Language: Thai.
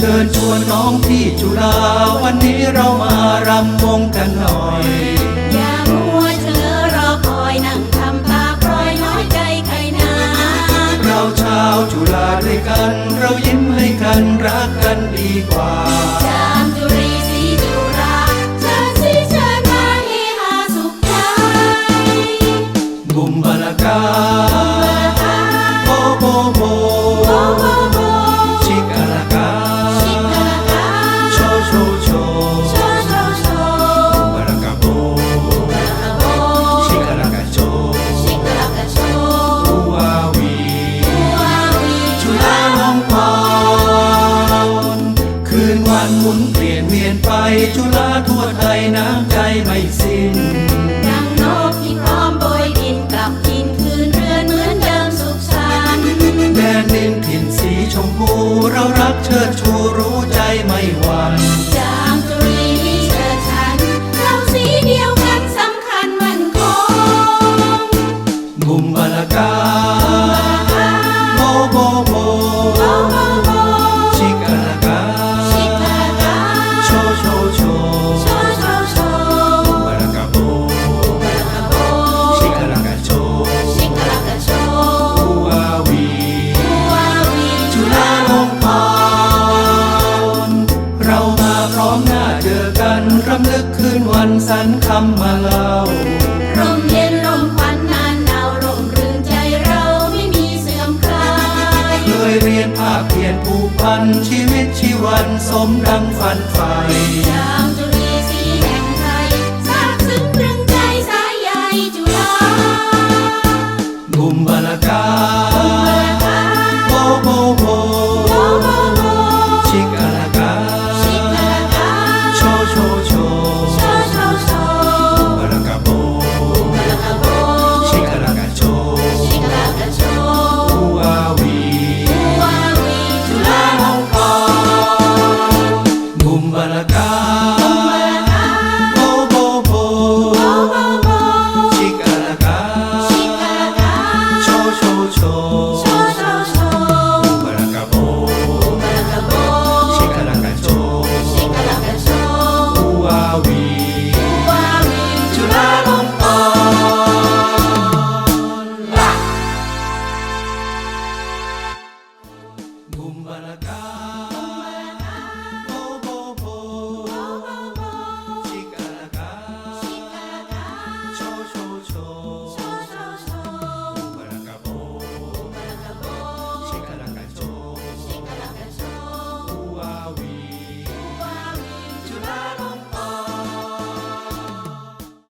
เชิญชวนน้องที่จุฬาวันนี้เรามารำวงกันหน่อย อย่ามัวเธอรอคอยนั่งทำตาพลอยน้อยใจใครนาเราชาวจุฬาด้วยกัน เรายิ้มให้กันรักกันดีกว่าจามจุรีสีจุฬาเชิญสีเชิญมาเฮฮาสุขใจบุมบลากา จุฬาทั่วไทยน้ำใจไม่สิ้น ดังนกที่พร้อมโบยบินกลับทินคืนเรือนเหมือนเดิมสุขสันต์แดนดินถิ่นสีชมพูเรารักเชิดชูรู้ใจไม่หวั่นจามจุรีมีเชิดฉันเราสีเดียวกันสำคัญมันคงบุมบาลากาำลึกคืนวันสันคำมาเล่าร่มเย็นร่มควันนานหนาวร่มรื่นใจเราไม่มีเสื่อมคลาย เคยเรียนภาคเพียนผูกพันชีวิตชีวันสมดังฝันใฝ่ บุ